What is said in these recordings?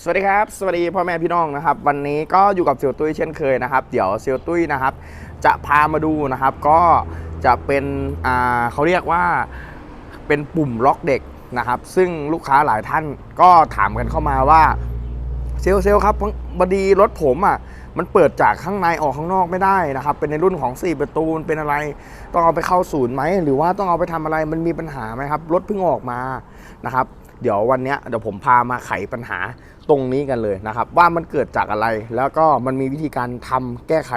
สวัสดีครับ สวัสดีพ่อแม่พี่น้องนะครับ วันนี้ก็อยู่กับเซียวตุ้ยเช่นเคยนะครับ เดี๋ยวเซียวตุ้ยนะครับ จะพามาดูนะครับ ก็จะเป็นอ่าเขาเรียกว่าเป็นปุ่มล็อกเด็กนะครับ ซึ่งลูกค้าหลายท่านก็ถามกันเข้ามาว่าเซลเซลครับบดีรถผมอะมันเปิดจากข้างในออกข้างนอกไม่ได้นะครับ เป็นในรุ่นของ 4 ประตูเป็นอะไร ต้องเอาไปเข้าศูนย์ไหมหรือว่าต้องเอาไปทำอะไรมันมีปัญหาไหมครับ รถเพิ่งออกมานะครับ เดี๋ยววันนี้เดี๋ยวผมพามาไขปัญหาตรงนี้กันเลยนะครับ ว่ามันเกิดจากอะไรแล้วก็มันมีวิธีการทำแก้ไข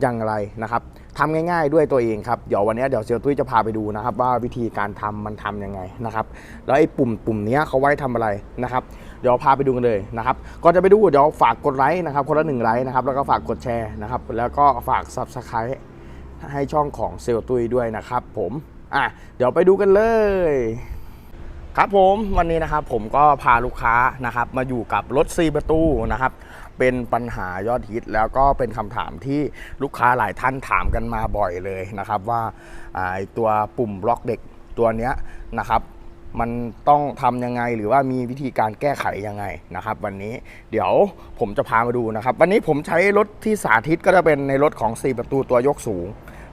อย่างไรนะครับทำง่ายๆด้วยตัวเองครับเดี๋ยววันนี้เดี๋ยวเซียวตุ้ยจะพาไปดูนะครับ ว่าวิธีการทำมันทำยังไงนะครับ แล้วไอ้ปุ่มปุ่มนี้เขาไว้ทำอะไรนะครับเดี๋ยวพาไปดูกันเลยนะครับก่อนจะไปดูเดี๋ยวฝากกดไลค์นะครับคนละหนึ่งไลค์นะครับแล้วก็ฝากกดแชร์นะครับ แล้วก็ฝาก Subscribe ให้ช่องของเซลตุยด้วยนะครับ ผมอะเดี๋ยวไปดูกันเลย ครับผมวันนี้นะครับผมก็พาลูกค้านะครับมาอยู่กับรถ4ประตูนะครับเป็นปัญหายอดฮิตแล้วก็เป็นคำถามที่ลูกค้าหลายท่านถามกันมาบ่อยเลยนะครับ ว่าไอ้ตัวปุ่มบล็อกเด็กตัวเนี้ยนะครับมันต้องทำยังไงหรือว่ามีวิธีการแก้ไขยังไงนะครับ วันนี้เดี๋ยวผมจะพามาดูนะครับ วันนี้ผมใช้รถที่สาธิตก็จะเป็นในรถของ 4 ประตูตัวยกสูง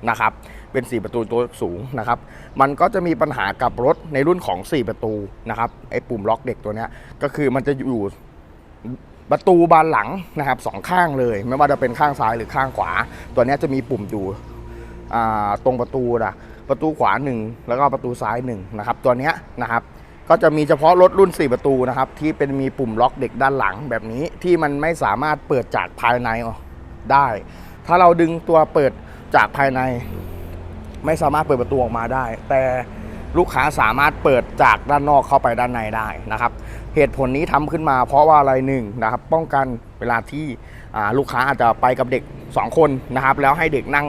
นะครับ เป็น 4 ประตูตัวสูงนะครับ มันก็จะมีปัญหากับรถในรุ่นของ 4 ประตูนะครับไอ้ปุ่มล็อกเด็กตัวนี้ก็คือมันจะอยู่ประตูบานหลังนะครับสองข้างเลย ไม่ว่าจะเป็นข้างซ้ายหรือข้างขวา ตัวนี้จะมีปุ่มอยู่ตรงประตูนะประตูขวาหนึ่งแล้วก็ประตูซ้ายหนึ่งนะครับตัวนี้นะครับก็จะมีเฉพาะรถรุ่น 4 ประตูนะครับที่เป็นมีปุ่มล็อกเด็กด้านหลังแบบนี้ที่มันไม่สามารถเปิดจากภายในได้ ถ้าเราดึงตัวเปิด จากภายใน ไม่สามารถเปิดประตูออกมาได้ แต่ลูกค้าสามารถเปิดจากด้านนอกเข้าไปด้านในได้นะครับ เหตุผลนี้ทำขึ้นมาเพราะว่าอะไรหนึ่งนะครับ ป้องกันเวลาที่ลูกค้าอาจจะไปกับเด็ก 2 คนนะครับ แล้วให้เด็กนั่ง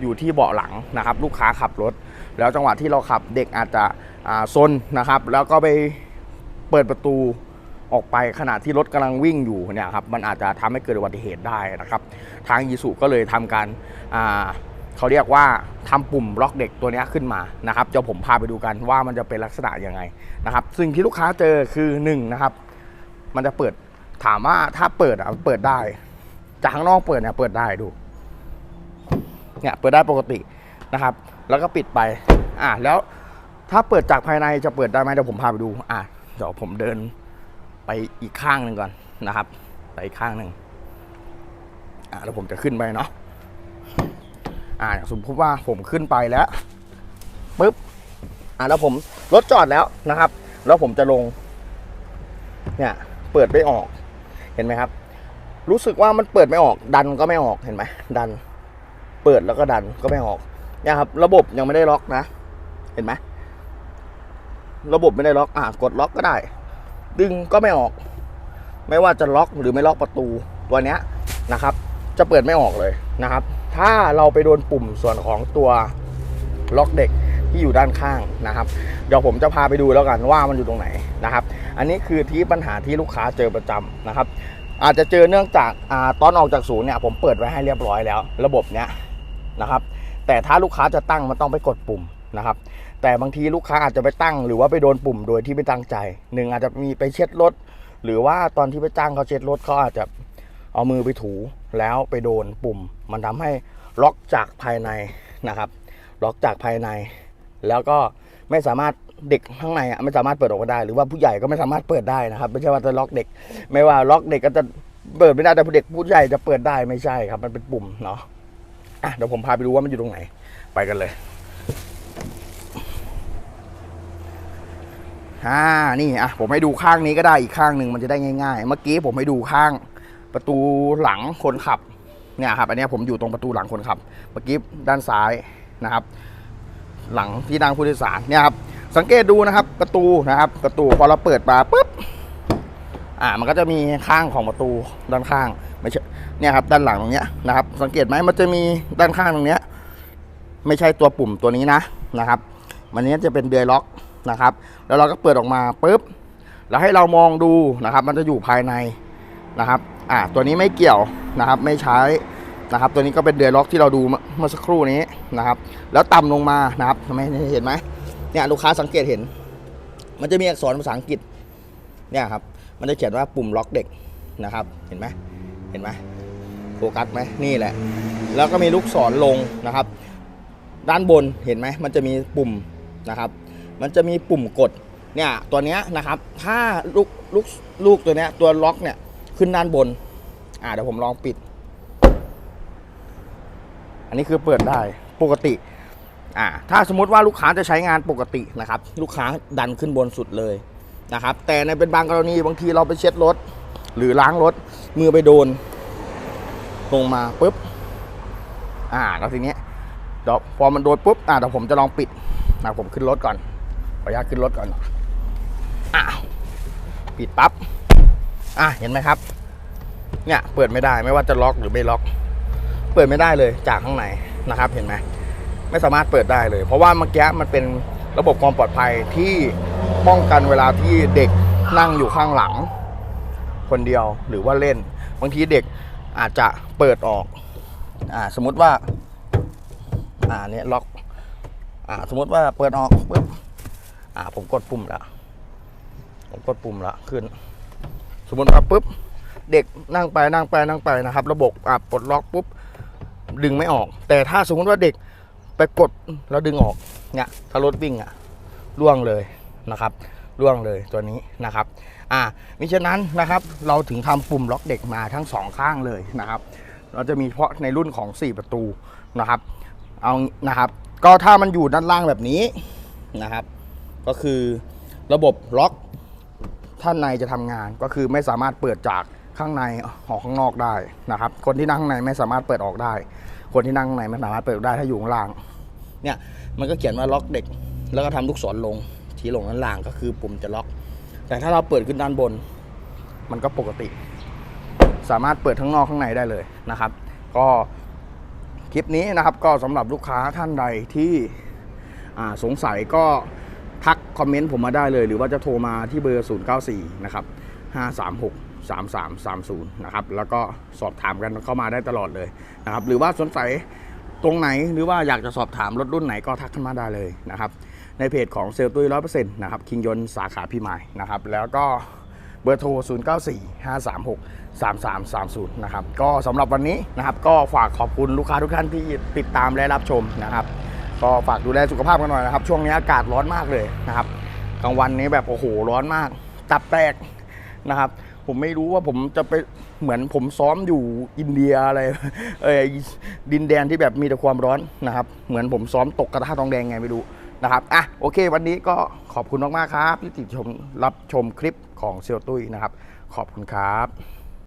อยู่ที่เบาะหลังนะครับ ลูกค้าขับรถ แล้วจังหวะที่เราขับเด็กอาจจะซนนะครับ แล้วก็ไปเปิดประตูออกไปขณะที่รถกำลังวิ่งอยู่เนี่ยครับมันอาจจะทำให้เกิดอุบัติเหตุได้นะครับ ทางยีสุก็เลยทำการอ่า เขาเรียกว่าทำปุ่มล็อกเด็กตัวนี้ขึ้นมานะครับเดี๋ยวผมพาไปดูกันว่ามันจะเป็นลักษณะยังไงนะครับสิ่งที่ลูกค้าเจอคือ1นงนะครับมันจะเปิดถามว่าถ้าเปิดอะเปิดได้ จากข้างนอกเปิดเนี่ยเปิดได้ดูเนี่ยเปิดได้ปกตินะครับ แล้วก็ปิดไปอะแล้วถ้าเปิดจากภายในจะเปิดได้ไหมเดี๋ยวผมพาไปดูอะเดี๋ยวผมเดินไปอีกข้างหนึ่งก่อนนะครับ ไปอีกข้างหนึ่งอะแล้วผมจะขึ้นไปเนาะ อ่าสมมติว่าผมขึ้นไปแล้วปุ๊บอ่าแล้วผมรถจอดแล้วนะครับ แล้วผมจะลง เนี่ยเปิดไม่ออกเห็นไหมครับ รู้สึกว่ามันเปิดไม่ออก ดันก็ไม่ออกเห็นไหมดัน เปิดแล้วก็ดันก็ไม่ออกเนี่ยครับ ระบบยังไม่ได้ล็อกนะ เห็นไหมระบบไม่ได้ล็อกอ่ากดล็อกก็ได้ ดึงก็ไม่ออก ไม่ว่าจะล็อกหรือไม่ล็อกประตูตัวเนี้ยนะครับ จะเปิดไม่ออกเลยนะครับ ถ้าเราไปโดนปุ่มส่วนของตัวล็อกเด็กที่อยู่ด้านข้างนะครับ เดี๋ยวผมจะพาไปดูแล้วกันว่ามันอยู่ตรงไหนนะครับ อันนี้คือที่ปัญหาที่ลูกค้าเจอประจำนะครับ อาจจะเจอเนื่องจากอตอนออกจากศูนย์เนี่ยผมเปิดไว้ให้เรียบร้อยแล้ว ระบบเนี้ยนะครับ แต่ถ้าลูกค้าจะตั้งมันต้องไปกดปุ่มนะครับ แต่บางทีลูกค้าอาจจะไปตั้ง หรือว่าไปโดนปุ่มโดยที่ไม่ตั้งใจหนึ่งอาจจะมีไปเช็ดรถหรือว่าตอนที่ไปจ้างเขาเช็ดรถเขาอาจจะ เอามือไปถูแล้วไปโดนปุ่ม มันทำให้ล็อกจากภายในนะครับ ล็อกจากภายใน แล้วก็ไม่สามารถเด็กข้างในอะไม่สามารถเปิดออกมาได้ หรือว่าผู้ใหญ่ก็ไม่สามารถเปิดได้นะครับ ไม่ใช่ว่าจะล็อกเด็ก ไม่ว่าล็อกเด็กก็จะเปิดไม่ได้แต่ผู้เด็กผู้ใหญ่จะเปิดได้ไม่ใช่ครับ มันเป็นปุ่มเนาะอะเดี๋ยวผมพาไปดูว่ามันอยู่ตรงไหน ไปกันเลยอ่านี่อะผมให้ดูข้างนี้ก็ได้อีกข้างหนึ่งมันจะได้ง่ายๆ เมื่อกี้ผมให้ดูข้าง ประตูหลังคนขับเนี่ยครับอันนี้ผมอยู่ตรงประตูหลังคนขับเมื่อกี้ด้านซ้ายนะครับ หลังที่นั่งผู้โดยสารเนี่ยครับสังเกตดูนะครับประตูนะครับ ประตูพอเราเปิดมาปุ๊บอ่ามันก็จะมีข้างของประตูด้านข้างไม่ใช่เนี่ยครับด้านหลังตรงเนี้ยนะครับ สังเกตไหมมันจะมีด้านข้างตรงเนี้ยไม่ใช่ตัวปุ่มตัวนี้นะนะครับมันนี้จะเป็นเดือยล็อกนะครับ แล้วเราก็เปิดออกมาปุ๊บแล้วให้เรามองดูนะครับ มันจะอยู่ภายใน นะครับอ่าตัวนี้ไม่เกี่ยวนะครับไม่ใช้นะครับ ตัวนี้ก็เป็นเดือยล็อกที่เราดูเมื่อสักครู่นี้นะครับ แล้วต่ำลงมานะครับทำไมเห็นไหมเนี่ยลูกค้าสังเกตเห็น มันจะมีอักษรภาษาอังกฤษเนี่ยครับมันจะเขียนว่าปุ่มล็อกเด็กนะครับ เห็นไหมเห็นไหมโฟกัสไหมนี่แหละ แล้วก็มีลูกศรลงนะครับ ด้านบนเห็นไหมมันจะมีปุ่มนะครับ มันจะมีปุ่มกดเนี่ยตัวเนี้ยนะครับ ถ้าลูกลูกลูกตัวเนี้ยตัวล็อกเนี่ย ขึ้นด้านบน อ่าเดี๋ยวผมลองปิด อันนี้คือเปิดได้ปกติ อ่า ถ้าสมมติว่าลูกค้าจะใช้งานปกตินะครับ ลูกค้าดันขึ้นบนสุดเลยนะครับ แต่ในเป็นบางกรณีบางทีเราไปเช็ดรถ หรือล้างรถมือไปโดนลงมาปุ๊บ อ่าแล้วทีเนี้ยเดี๋ยวพอมันโดนปุ๊บ อ่าเดี๋ยวผมจะลองปิดนะผมขึ้นรถก่อน ขออนุญาตขึ้นรถก่อนอ้าวปิดปั๊บ อะเห็นไหมครับ เนี่ยเปิดไม่ได้ไม่ว่าจะล็อกหรือไม่ล็อก เปิดไม่ได้เลยจากข้างในนะครับ เห็นไหมไม่สามารถเปิดได้เลย เพราะว่าเมื่อกี้มันเป็นระบบความปลอดภัยที่ป้องกันเวลาที่เด็กนั่งอยู่ข้างหลัง คนเดียวหรือว่าเล่น บางทีเด็กอาจจะเปิดออกอ่าสมมติว่าอ่าเนี่ยล็อกอ่าสมมติว่าเปิดออกปุ๊บอ่าผมกดปุ่มแล้วผมกดปุ่มแล้วขึ้น มมติว่าปุ๊บเด็กนั่งไปนั่งไปนั่งไปนะครับ ระบบอ่าปลดล็อกปุ๊บดึงไม่ออก แต่ถ้าสมมติว่าเด็กไปกดแล้วดึงออกเนี่ยถ้ารถวิ่งอะล่วงเลยนะครับล่วงเลยตัวนี้นะครับอ่ามิฉะนั้นนะครับเราถึงทำปุ่มล็อกเด็กมาทั้งสองข้างเลยนะครับ เราจะมีเฉพาะในรุ่นของ 4 ประตูนะครับ เอานะครับ ก็ถ้ามันอยู่ด้านล่างแบบนี้นะครับ ก็คือระบบล็อก ท่านในจะทำงานก็คือไม่สามารถเปิดจากข้างในออกข้างนอกได้นะครับ คนที่นั่งข้างในไม่สามารถเปิดออกได้ คนที่นั่งข้างในไม่สามารถเปิดได้ถ้าอยู่ข้างล่าง เนี่ยมันก็เขียนว่าล็อกเด็ก แล้วก็ทำลูกศรลงชี้ลงด้านล่างก็คือปุ่มจะล็อก แต่ถ้าเราเปิดขึ้นด้านบน มันก็ปกติ สามารถเปิดทั้งนอกข้างในได้เลยนะครับ ก็คลิปนี้นะครับก็สำหรับลูกค้าท่านใดที่สงสัยก็ ทักคอมเมนต์ผมมาได้เลย หรือว่าจะโทรมาที่เบอร์ 094 นะครับ 536 3330 นะครับ แล้วก็สอบถามกันเข้ามาได้ตลอดเลยนะครับ หรือว่าสงสัยตรงไหนหรือว่าอยากจะสอบถามรถรุ่นไหนก็ทักเข้ามาได้เลยนะครับ ในเพจของเซลตุ้ยร้อยเปอร์เซ็นต์นะครับคิงยนสาขาพี่มายนะครับ แล้วก็เบอร์โทร 0 9 4 5 3 6 3 3 3 0 นะครับ ก็สำหรับวันนี้นะครับ ก็ฝากขอบคุณลูกค้าทุกท่านที่ติดตามและรับชมนะครับ ก็ฝากดูแลสุขภาพกันหน่อยนะครับ ช่วงนี้อากาศร้อนมากเลยนะครับกลางวันนี้แบบโอ้โหร้อนมาก ตับแตกนะครับ ผมไม่รู้ว่าผมจะไปเหมือนผมซ้อมอยู่อินเดียอะไรเออดินแดนที่แบบมีแต่ความร้อนนะครับ เหมือนผมซ้อมตกกระทะทองแดงไงไม่รู้นะครับอะโอเค วันนี้ก็ขอบคุณมากๆครับที่ติดชมรับชมคลิปของเซียวตุ้ยนะครับ ขอบคุณครับ